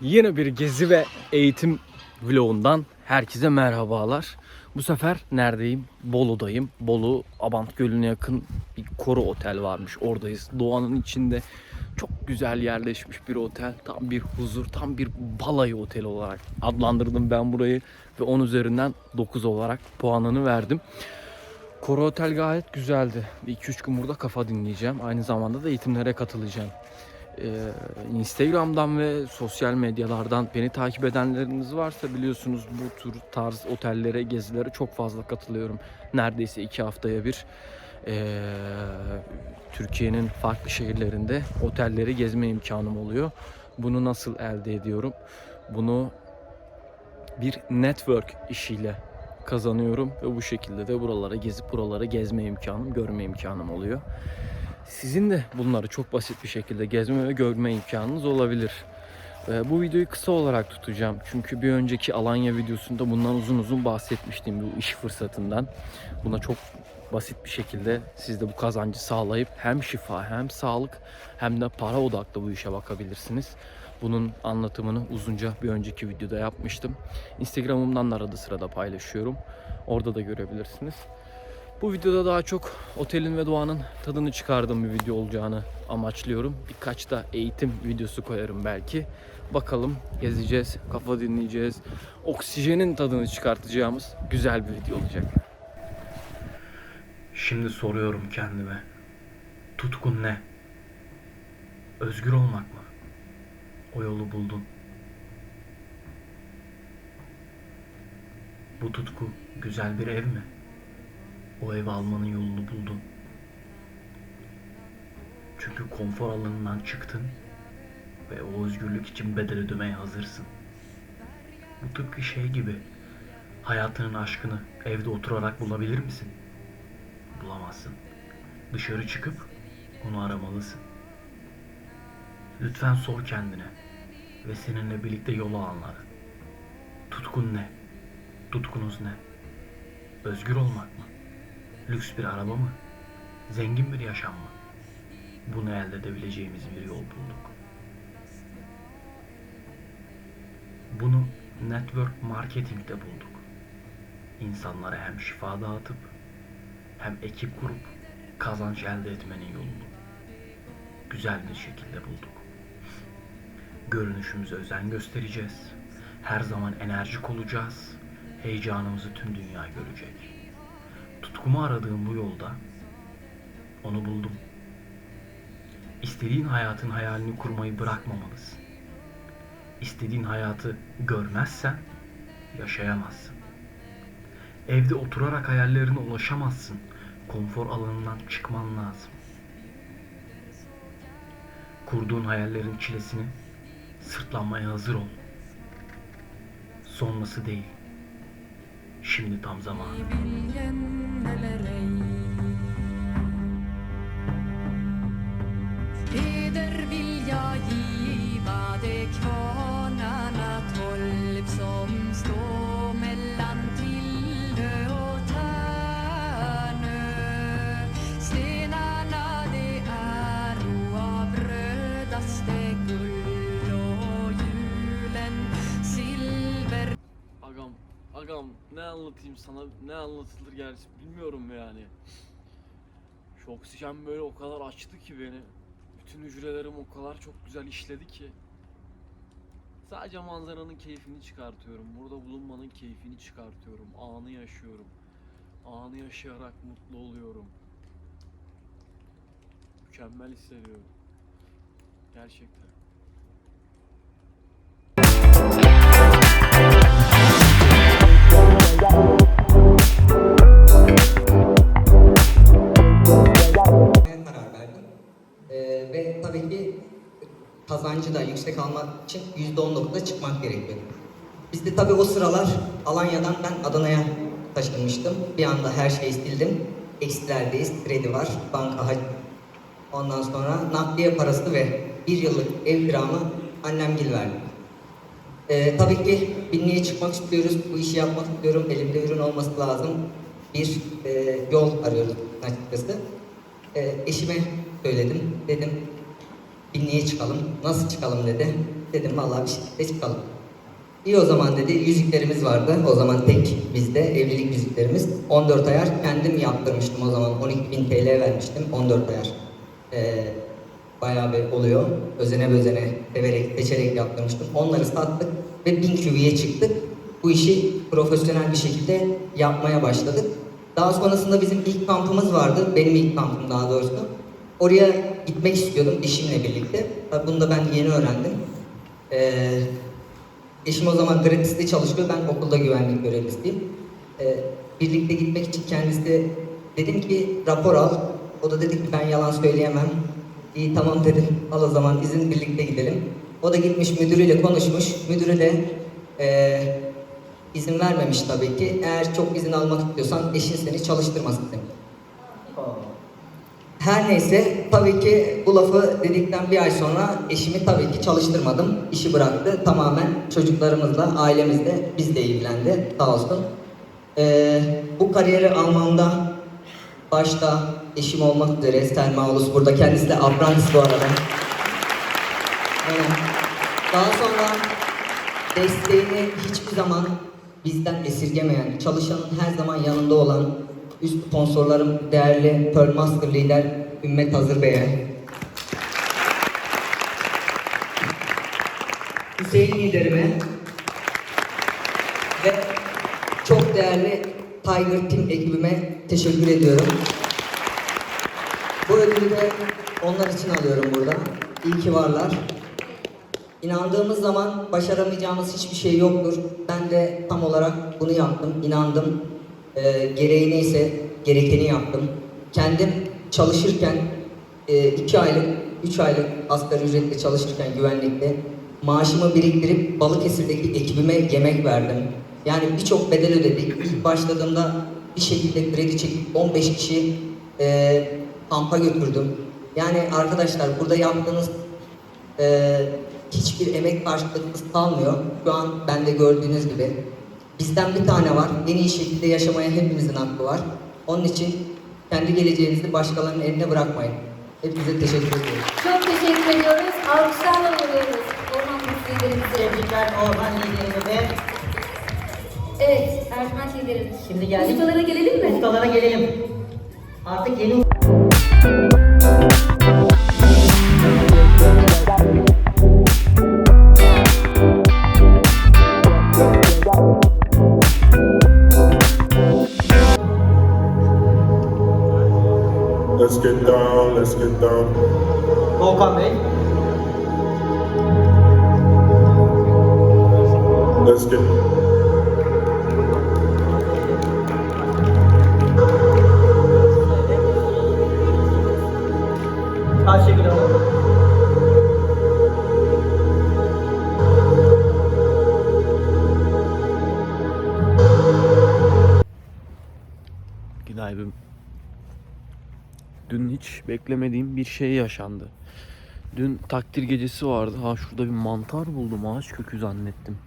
Yeni bir gezi ve eğitim vlogundan herkese merhabalar. Bu sefer neredeyim? Bolu'dayım. Bolu Abant Gölü'ne yakın bir koru otel varmış. Oradayız. Doğanın içinde çok güzel yerleşmiş bir otel. Tam bir huzur, tam bir balayı oteli olarak adlandırdım ben burayı. Ve 10 üzerinden 9 olarak puanını verdim. Koru Otel gayet güzeldi. 2-3 gün burada kafa dinleyeceğim. Aynı zamanda da eğitimlere katılacağım. Ee, Instagram'dan ve sosyal medyalardan beni takip edenleriniz varsa biliyorsunuz bu tür tarz otellere, gezilere çok fazla katılıyorum. Neredeyse iki haftaya bir ee, Türkiye'nin farklı şehirlerinde otelleri gezme imkanım oluyor. Bunu nasıl elde ediyorum? Bunu bir network işiyle kazanıyorum ve bu şekilde de buralara gezip buralara gezme imkanım, görme imkanım oluyor. Sizin de bunları çok basit bir şekilde gezme ve görme imkanınız olabilir. Ee, Bu videoyu kısa olarak tutacağım. Çünkü bir önceki Alanya videosunda bundan uzun uzun bahsetmiştim bu iş fırsatından. Buna çok basit bir şekilde siz de bu kazancı sağlayıp hem şifa hem sağlık hem de para odaklı bu işe bakabilirsiniz. Bunun anlatımını uzunca bir önceki videoda yapmıştım. Instagram'ımdan da arada sırada paylaşıyorum. Orada da görebilirsiniz. Bu videoda daha çok otelin ve doğanın tadını çıkardığım bir video olacağını amaçlıyorum. Birkaç da eğitim videosu koyarım belki. Bakalım gezeceğiz, kafa dinleyeceğiz. Oksijenin tadını çıkartacağımız güzel bir video olacak. Şimdi soruyorum kendime. Tutkun ne? Özgür olmak mı? O yolu buldun. Bu tutku güzel bir ev mi? O evi almanın yolunu buldun. Çünkü konfor alanından çıktın ve o özgürlük için bedel ödemeye hazırsın. Bu tıpkı şey gibi. Hayatının aşkını evde oturarak bulabilir misin? Bulamazsın. Dışarı çıkıp onu aramalısın. Lütfen sor kendine ve seninle birlikte yol alanlara. Tutkun ne? Tutkunuz ne? Özgür olmak mı? Lüks bir araba mı? Zengin bir yaşam mı? Bunu elde edebileceğimiz bir yol bulduk. Bunu network marketing'de bulduk. İnsanlara hem şifa dağıtıp hem ekip kurup kazanç elde etmenin yolunu güzel bir şekilde bulduk. Görünüşümüze özen göstereceğiz. Her zaman enerjik olacağız. Heyecanımızı tüm dünya görecek. Tutkumu aradığım bu yolda onu buldum. İstediğin hayatın hayalini kurmayı bırakmamalısın. İstediğin hayatı görmezsen yaşayamazsın. Evde oturarak hayallerine ulaşamazsın. Konfor alanından çıkman lazım. Kurduğun hayallerin çilesini sırtlanmaya hazır ol. Sonrası değil. Şimdi tam zamanı. Agam ne anlatayım sana, ne anlatılır gerçi bilmiyorum yani. Şu oksijen böyle o kadar açtı ki beni. Bütün hücrelerim o kadar çok güzel işledi ki. Sadece manzaranın keyfini çıkartıyorum. Burada bulunmanın keyfini çıkartıyorum. Anı yaşıyorum. Anı yaşayarak mutlu oluyorum. Mükemmel hissediyorum. Gerçekten. Karar verdim. Ee, ve tabii kazancı da yüksek almak için %19'da çıkmak gerekiyor. Biz de tabii o sıralar Alanya'dan ben Adana'ya taşınmıştım. Bir anda her şeyi sildim. Eksilerdeyiz, kredi var, banka hac. Ondan sonra nakliye parası ve bir yıllık ev kiramı annemgil verdi. Ee, tabii ki binliğe çıkmak istiyoruz, bu işi yapmak istiyorum, elimde ürün olması lazım. Bir e, yol arıyoruz açıkçası. E, eşime söyledim, dedim binliğe çıkalım, nasıl çıkalım dedi. Dedim vallahi bir şekilde çıkalım. İyi o zaman dedi. Yüzüklerimiz vardı. O zaman tek bizde evlilik yüzüklerimiz. 14 ayar kendim yaptırmıştım o zaman. 12.000 TL vermiştim. 14 ayar. Ee, bayağı bir oluyor. Özene özene severek, seçerek yaptırmıştım. Onları sattık ve 1000 QV'ye çıktık. Bu işi profesyonel bir şekilde yapmaya başladık. Daha sonrasında bizim ilk kampımız vardı. Benim ilk kampım daha doğrusu. Oraya gitmek istiyordum eşimle birlikte. Tabii bunu da ben yeni öğrendim. Ee, eşim o zaman gratis'te çalışıyor. Ben okulda güvenlik görevlisiyim. Ee, birlikte gitmek için kendisi dedim ki rapor al. O da dedi ki ben yalan söyleyemem. İyi tamam dedim. Al o zaman izin birlikte gidelim. O da gitmiş müdürüyle konuşmuş. Müdürü de ee, izin vermemiş tabii ki. Eğer çok izin almak istiyorsan eşin seni çalıştırmasın demiş. Her neyse tabii ki bu lafı dedikten bir ay sonra eşimi tabii ki çalıştırmadım. İşi bıraktı. Tamamen çocuklarımızla, ailemizle bizle ilgilendi sağ olsun. Ee, bu kariyeri almamda başta eşim olmak üzere Selma Ulus burada. Kendisi de apprentice bu arada. Daha sonra desteğini hiçbir zaman bizden esirgemeyen, çalışanın her zaman yanında olan üst sponsorlarım değerli Pearl Master lider Ümmet Hazır Bey'e. Hüseyin liderime ve çok değerli Tiger Team ekibime teşekkür ediyorum. Bu ödülü de onlar için alıyorum burada. İyi ki varlar. İnandığımız zaman başaramayacağımız hiçbir şey yoktur. Ben de tam olarak bunu yaptım, inandım. Ee, gereği neyse gerekeni yaptım. Kendim çalışırken e, iki aylık, üç aylık asgari ücretle çalışırken güvenlikte maaşımı biriktirip Balıkesir'deki ekibime yemek verdim. Yani birçok bedel ödedik. İlk başladığımda bir şekilde kredi çekip 15 kişi e, kampa götürdüm. Yani arkadaşlar burada yaptığınız ee, hiçbir emek karşılıksız kalmıyor. Şu an bende gördüğünüz gibi. Bizden bir tane var. En iyi şekilde yaşamaya hepimizin hakkı var. Onun için kendi geleceğinizi başkalarının eline bırakmayın. Hepinize teşekkür ediyorum. Çok teşekkür ediyoruz. Alkışlarla uğurluyoruz. Orman liderimizi. Tebrikler Orhan liderimize. Evet, Ercüment liderimiz. Şimdi geldik. Ustalara gelelim mi? Ustalara gelelim. Artık yeni let's get down. Volkan Bey. Let's get beklemediğim bir şey yaşandı. Dün takdir gecesi vardı. Ha şurada bir mantar buldum. Ağaç kökü zannettim.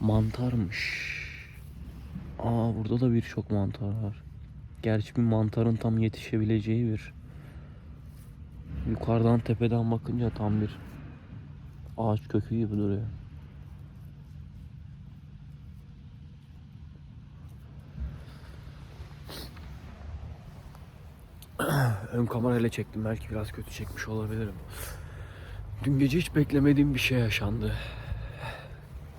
Mantarmış. Aa burada da birçok mantar var. Gerçi bir mantarın tam yetişebileceği bir yukarıdan tepeden bakınca tam bir ağaç kökü gibi duruyor. Ön kamerayla çektim. Belki biraz kötü çekmiş olabilirim. Dün gece hiç beklemediğim bir şey yaşandı.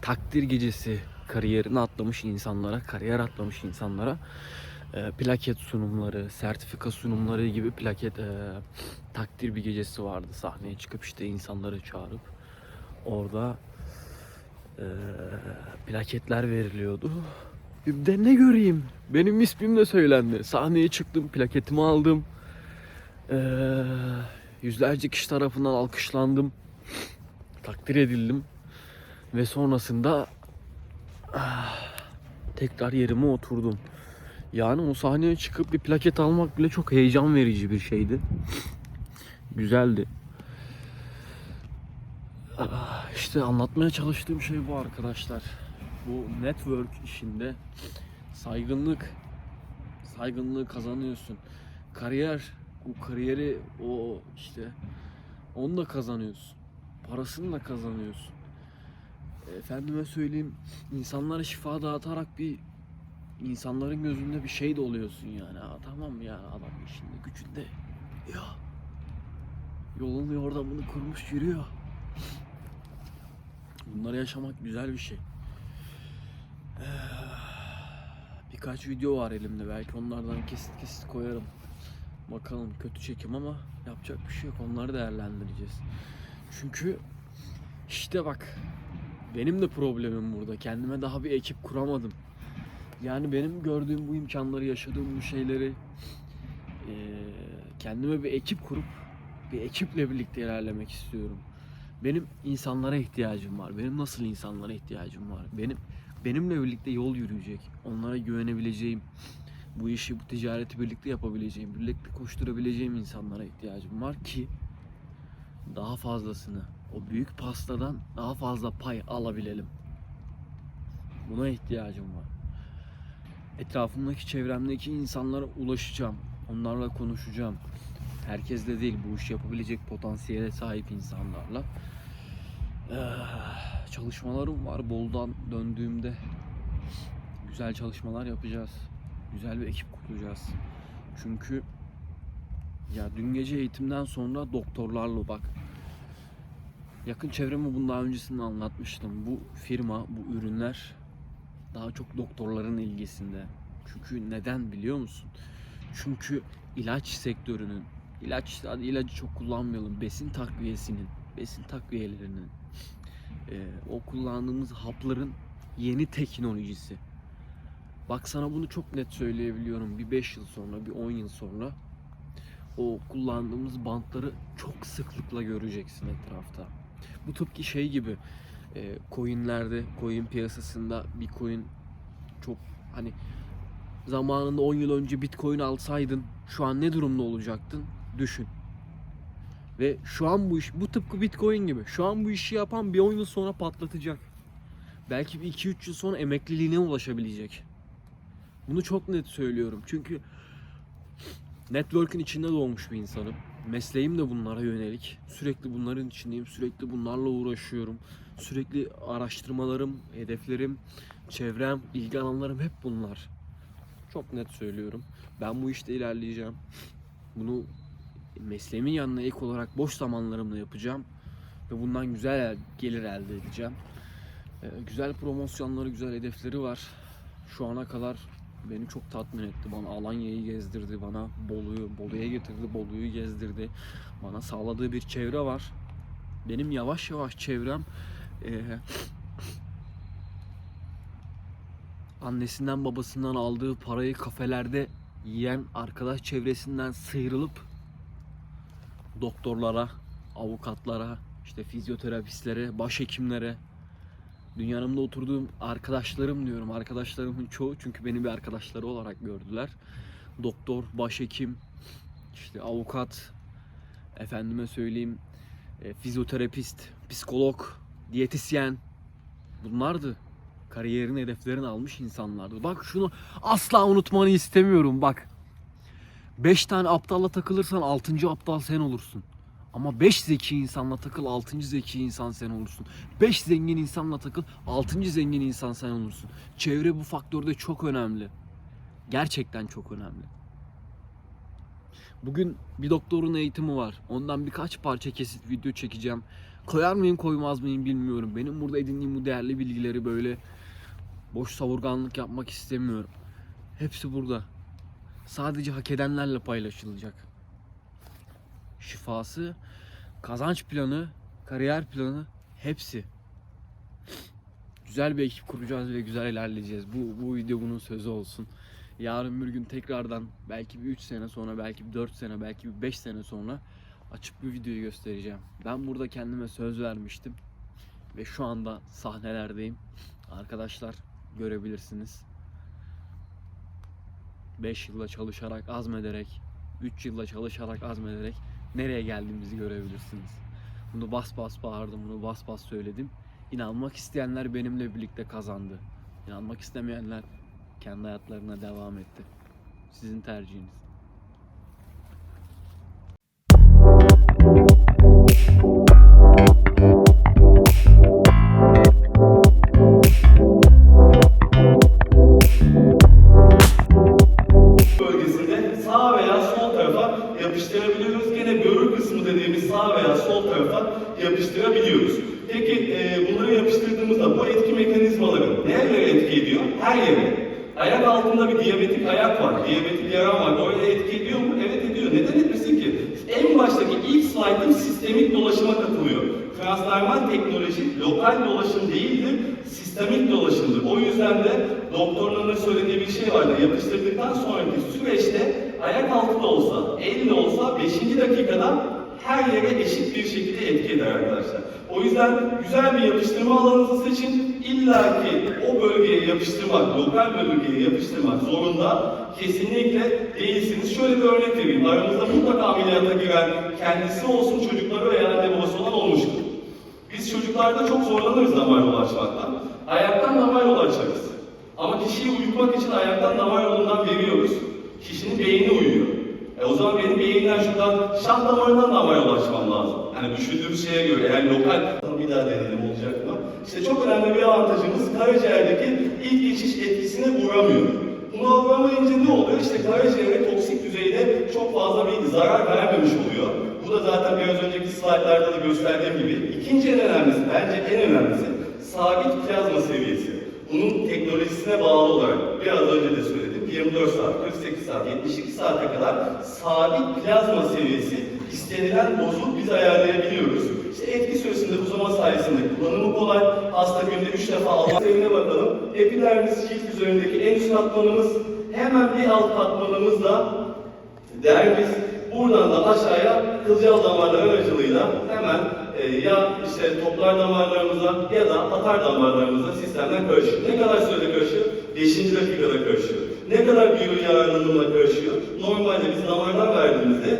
Takdir gecesi kariyerini atlamış insanlara, kariyer atlamış insanlara e, plaket sunumları, sertifika sunumları gibi plaket e, takdir bir gecesi vardı. Sahneye çıkıp işte insanları çağırıp orada e, plaketler veriliyordu. De ne göreyim? Benim ismim de söylendi. Sahneye çıktım, plaketimi aldım. Ee, yüzlerce kişi tarafından alkışlandım. Takdir edildim. Ve sonrasında ah, tekrar yerime oturdum. Yani o sahneye çıkıp bir plaket almak bile çok heyecan verici bir şeydi. Güzeldi. Ah, İşte anlatmaya çalıştığım şey bu arkadaşlar. Bu network işinde saygınlık saygınlığı kazanıyorsun. Kariyer o kariyeri o işte onu da kazanıyorsun. Parasını da kazanıyorsun. efendime söyleyeyim insanlara şifa dağıtarak bir insanların gözünde bir şey de oluyorsun yani. Ha, tamam ya adam işinde gücünde ya yolunu yordamını kurmuş yürüyor. Bunları yaşamak güzel bir şey. Birkaç video var elimde belki onlardan kesit kesit koyarım. Bakalım kötü çekim ama yapacak bir şey yok onları değerlendireceğiz. Çünkü işte bak benim de problemim burada. Kendime daha bir ekip kuramadım. Yani benim gördüğüm bu imkanları, yaşadığım bu şeyleri eee, kendime bir ekip kurup bir ekiple birlikte ilerlemek istiyorum. Benim insanlara ihtiyacım var. Benim nasıl insanlara ihtiyacım var? Benim benimle birlikte yol yürüyecek, onlara güvenebileceğim, bu işi, bu ticareti birlikte yapabileceğim, birlikte koşturabileceğim insanlara ihtiyacım var ki daha fazlasını, o büyük pastadan daha fazla pay alabilelim. Buna ihtiyacım var. Etrafımdaki, çevremdeki insanlara ulaşacağım. Onlarla konuşacağım. Herkesle değil, bu işi yapabilecek potansiyele sahip insanlarla. Eh, çalışmalarım var. Boldan döndüğümde güzel çalışmalar yapacağız. Güzel bir ekip kuracağız. Çünkü ya dün gece eğitimden sonra doktorlarla bak yakın çevreme bunu daha öncesinde anlatmıştım. Bu firma, bu ürünler daha çok doktorların ilgisinde. Çünkü neden biliyor musun? Çünkü ilaç sektörünün ilaç hadi ilacı çok kullanmayalım. Besin takviyesinin, besin takviyelerinin e, o kullandığımız hapların yeni teknolojisi. Bak sana bunu çok net söyleyebiliyorum. Bir 5 yıl sonra, bir 10 yıl sonra o kullandığımız bantları çok sıklıkla göreceksin etrafta. Bu tıpkı şey gibi e, coinlerde, coin piyasasında bir coin çok hani zamanında 10 yıl önce bitcoin alsaydın şu an ne durumda olacaktın? Düşün. Ve şu an bu iş, bu tıpkı bitcoin gibi. Şu an bu işi yapan bir 10 yıl sonra patlatacak. Belki bir 2-3 yıl sonra emekliliğine ulaşabilecek. Bunu çok net söylüyorum. Çünkü network'ün içinde doğmuş bir insanım. Mesleğim de bunlara yönelik. Sürekli bunların içindeyim. Sürekli bunlarla uğraşıyorum. Sürekli araştırmalarım, hedeflerim, çevrem, ilgi alanlarım hep bunlar. Çok net söylüyorum. Ben bu işte ilerleyeceğim. Bunu mesleğimin yanına ek olarak boş zamanlarımda yapacağım. Ve bundan güzel el- gelir elde edeceğim. Ee, güzel promosyonları, güzel hedefleri var. Şu ana kadar beni çok tatmin etti. Bana Alanya'yı gezdirdi, bana Bolu'yu, Bolu'ya getirdi, Bolu'yu gezdirdi. Bana sağladığı bir çevre var. Benim yavaş yavaş çevrem eee, annesinden babasından aldığı parayı kafelerde yiyen arkadaş çevresinden sıyrılıp doktorlara, avukatlara, işte fizyoterapistlere, başhekimlere, dünyanımda oturduğum arkadaşlarım diyorum. Arkadaşlarımın çoğu çünkü beni bir arkadaşları olarak gördüler. Doktor, başhekim, işte avukat, efendime söyleyeyim e, fizyoterapist, psikolog, diyetisyen bunlardı. Kariyerin hedeflerini almış insanlardı. Bak şunu asla unutmanı istemiyorum bak. 5 tane aptalla takılırsan 6. aptal sen olursun. Ama 5 zeki insanla takıl 6. zeki insan sen olursun. 5 zengin insanla takıl 6. zengin insan sen olursun. Çevre bu faktörde çok önemli. Gerçekten çok önemli. Bugün bir doktorun eğitimi var. Ondan birkaç parça kesit video çekeceğim. Koyar mıyım koymaz mıyım bilmiyorum. Benim burada edindiğim bu değerli bilgileri böyle boş savurganlık yapmak istemiyorum. Hepsi burada. Sadece hak edenlerle paylaşılacak. Şifası, kazanç planı, kariyer planı hepsi. Güzel bir ekip kuracağız ve güzel ilerleyeceğiz. Bu, bu video bunun sözü olsun. Yarın bir gün tekrardan belki bir 3 sene sonra, belki bir 4 sene, belki bir 5 sene sonra açıp bir videoyu göstereceğim. Ben burada kendime söz vermiştim. Ve şu anda sahnelerdeyim. Arkadaşlar görebilirsiniz. 5 yılda çalışarak, azmederek, 3 yılda çalışarak, azmederek nereye geldiğimizi görebilirsiniz. Bunu bas bas bağırdım, bunu bas bas söyledim. İnanmak isteyenler benimle birlikte kazandı. İnanmak istemeyenler kendi hayatlarına devam etti. Sizin tercihiniz. Dolaşıma katılıyor. Transdermal teknoloji lokal dolaşım değildir, sistemik dolaşımdır. O yüzden de doktorların söylediği bir şey vardı. Yapıştırdıktan sonraki süreçte ayak altı da olsa, el de olsa 5. dakikada her yere eşit bir şekilde etki eder arkadaşlar. O yüzden güzel bir yapıştırma alanınızı seçin. İlla ki o bölgeye yapıştırmak, lokal bölgeye yapıştırmak zorunda kesinlikle değilsiniz. Şöyle bir örnek vereyim. Aramızda mutlaka ameliyata giren kendisi olsun çocukları veya anne babası olan olmuştur. Biz çocuklarda çok zorlanırız damar yolu açmaktan. Ayaktan damar yolu açarız. Ama kişiyi uyutmak için ayaktan damar yolundan veriyoruz. Kişinin beyni uyuyor. E o zaman benim beyninden şuradan şah damarından damar yolu açmam lazım. Yani düşündüğüm şeye göre eğer lokal bir daha deneyelim olacak mı? İşte çok önemli bir avantajımız karaciğerdeki ilk geçiş etkisine uğramıyor. Buna uğramayınca ne oluyor? İşte karaciğere toksik düzeyde çok fazla bir zarar vermemiş oluyor. Bu da zaten biraz önceki slaytlarda da gösterdiğim gibi. İkinci en önemlisi, bence en önemlisi sabit plazma seviyesi. Bunun teknolojisine bağlı olarak biraz önce de söyledim. 24 saat, 48 saat, 72 saate kadar sabit plazma seviyesi istenilen dozu biz ayarlayabiliyoruz. İşte etki süresinde uzama sayesinde kullanımı kolay. Hasta günde 3 defa alma seviyene bakalım. Epidermis cilt üzerindeki en üst katmanımız hemen bir alt katmanımız da dermis buradan da aşağıya kılcal damarlar aracılığıyla hemen e, ya işte toplar damarlarımıza ya da atar damarlarımıza sistemden karışıyor. Ne kadar sürede karışıyor? 5. dakikada karışıyor. Ne kadar biyo yararlanımla karışıyor? Normalde biz damardan verdiğimizde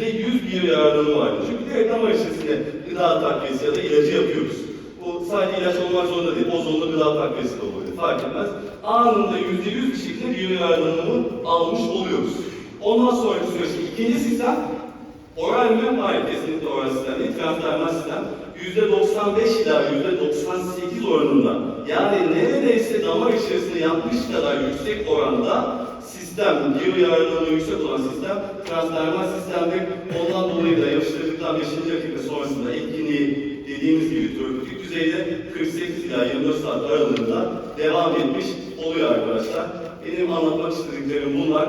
%100 biyo yararlanımı vardır. Çünkü direkt damar içerisine gıda takviyesi ya da ilacı yapıyoruz. Bu sadece ilaç olmak zorunda değil, ozonlu gıda takviyesi de olabilir. Fark etmez. Anında %100 bir şekilde biyo yararlanımı almış oluyoruz. Ondan sonraki süreçte ikinci sistem oral mi? Hayır, kesinlikle oral sistem değil, transdermal sistem. %95 ila %98 oranında yani neredeyse damar içerisinde yapmış kadar yüksek oranda sistem, biyo yararlanımı yüksek olan sistem transdermal sistemdir. Ondan dolayı da yapıştırdıktan 5. dakika sonrasında etkinliği dediğimiz gibi terapötik düzeyde 48 ila 24 saat aralığında devam etmiş oluyor arkadaşlar. Benim anlatmak istediklerim bunlar.